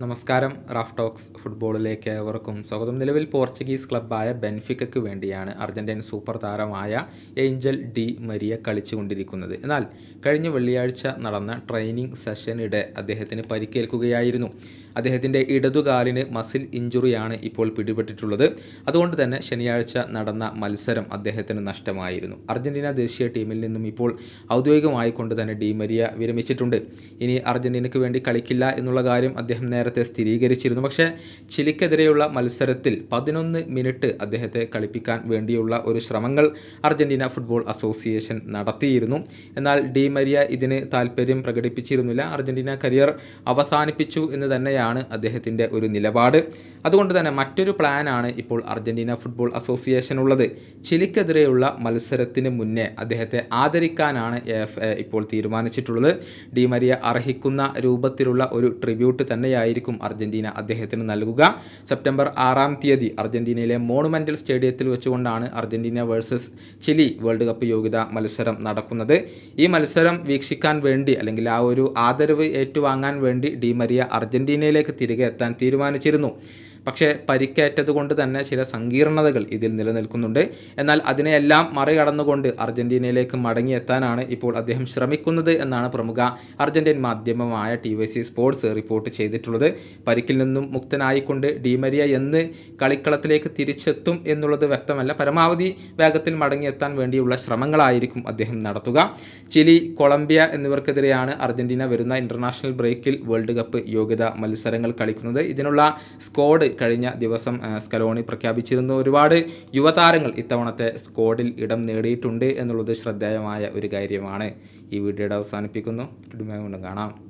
നമസ്കാരം. Raf talks ഫുട്ബോളിലേക്ക് ഏവർക്കും സ്വാഗതം. നിലവിൽ പോർച്ചുഗീസ് ക്ലബ്ബായ ബെൻഫിക്കയ്ക്ക് വേണ്ടിയാണ് അർജന്റീൻ സൂപ്പർ താരമായ ഏഞ്ചൽ ഡി മരിയ കളിച്ചുകൊണ്ടിരിക്കുന്നത്. എന്നാൽ കഴിഞ്ഞ വെള്ളിയാഴ്ച നടന്ന ട്രെയിനിങ് സെഷനിടെ അദ്ദേഹത്തിന് പരിക്കേൽക്കുകയായിരുന്നു. അദ്ദേഹത്തിന്റെ ഇടതുകാലിന് മസിൽ ഇഞ്ചുറിയാണ് ഇപ്പോൾ പിടിപെട്ടിട്ടുള്ളത്. അതുകൊണ്ട് തന്നെ ശനിയാഴ്ച നടന്ന മത്സരം അദ്ദേഹത്തിന് നഷ്ടമായിരുന്നു. അർജന്റീന ദേശീയ ടീമിൽ നിന്നും ഇപ്പോൾ ഔദ്യോഗികമായി കൊണ്ട് തന്നെ ഡിമരിയ വിരമിച്ചിട്ടുണ്ട്. ഇനി അർജന്റീനയ്ക്ക് വേണ്ടി കളിക്കില്ല എന്നുള്ള കാര്യം അദ്ദേഹം നേരത്തെ സ്ഥിരീകരിച്ചിരുന്നു. പക്ഷേ ചിലിക്കെതിരെയുള്ള മത്സരത്തിൽ പതിനൊന്ന് മിനിറ്റ് അദ്ദേഹത്തെ കളിപ്പിക്കാൻ വേണ്ടിയുള്ള ഒരു ശ്രമങ്ങൾ അർജന്റീന ഫുട്ബോൾ അസോസിയേഷൻ നടത്തിയിരുന്നു. എന്നാൽ ഡിമരിയ ഇതിന് താല്പര്യം പ്രകടിപ്പിച്ചിരുന്നില്ല. അർജന്റീന കരിയർ അവസാനിപ്പിച്ചു എന്ന് തന്നെയാണ് അദ്ദേഹത്തിന്റെ ഒരു നിലപാട്. അതുകൊണ്ട് തന്നെ മറ്റൊരു പ്ലാനാണ് ഇപ്പോൾ അർജന്റീന ഫുട്ബോൾ അസോസിയേഷൻ ഉള്ളത്. ചിലിക്കെതിരെയുള്ള മത്സരത്തിന് മുന്നേ അദ്ദേഹത്തെ ആദരിക്കാനാണ് എഫ് ഇപ്പോൾ തീരുമാനിച്ചിട്ടുള്ളത്. ഡി മരിയ അർഹിക്കുന്ന രൂപത്തിലുള്ള ഒരു ട്രിബ്യൂട്ട് തന്നെയായിരിക്കും അർജന്റീന അദ്ദേഹത്തിന് നൽകുക. സെപ്റ്റംബർ ആറാം തീയതി അർജന്റീനയിലെ മോണുമെന്റൽ സ്റ്റേഡിയത്തിൽ വെച്ചുകൊണ്ടാണ് Argentina versus Chile world cup യോഗ്യതാ മത്സരം നടക്കുന്നത്. ഈ മത്സരം വീക്ഷിക്കാൻ വേണ്ടി അല്ലെങ്കിൽ ആ ഒരു ആദരവ് ഏറ്റുവാങ്ങാൻ വേണ്ടി ഡി മരിയ അർജന്റീനയിലേക്ക് തിരികെ എത്താൻ തീരുമാനിച്ചിരുന്നു. പക്ഷേ പരിക്കേറ്റത് കൊണ്ട് തന്നെ ചില സങ്കീർണതകൾ ഇതിൽ നിലനിൽക്കുന്നുണ്ട്. എന്നാൽ അതിനെയെല്ലാം മറികടന്നുകൊണ്ട് അർജന്റീനയിലേക്ക് മടങ്ങിയെത്താനാണ് ഇപ്പോൾ അദ്ദേഹം ശ്രമിക്കുന്നത് എന്നാണ് പ്രമുഖ അർജന്റീൻ മാധ്യമമായ T Y C sports report ചെയ്തിട്ടുള്ളത്. പരിക്കിൽ നിന്നും മുക്തനായിക്കൊണ്ട് ഡിമരിയ എന്ന് കളിക്കളത്തിലേക്ക് തിരിച്ചെത്തും എന്നുള്ളത് വ്യക്തമല്ല. പരമാവധി വേഗത്തിൽ മടങ്ങിയെത്താൻ വേണ്ടിയുള്ള ശ്രമങ്ങളായിരിക്കും അദ്ദേഹം നടത്തുക. ചിലി കൊളംബിയ എന്നിവർക്കെതിരെയാണ് അർജന്റീന വരുന്ന ഇന്റർനാഷണൽ ബ്രേക്കിൽ വേൾഡ് കപ്പ് യോഗ്യതാ മത്സരങ്ങൾ കളിക്കുന്നത്. ഇതിനുള്ള സ്ക്വാഡ് കഴിഞ്ഞ ദിവസം സ്കലോണി പ്രഖ്യാപിച്ചിരുന്നു. ഒരുപാട് യുവതാരങ്ങൾ ഇത്തവണത്തെ സ്ക്വാഡിൽ ഇടം നേടിയിട്ടുണ്ട് എന്നുള്ളത് ശ്രദ്ധേയമായ ഒരു കാര്യമാണ്. ഈ വീഡിയോയുടെ അവസാനിപ്പിക്കുന്നു. കാണാം.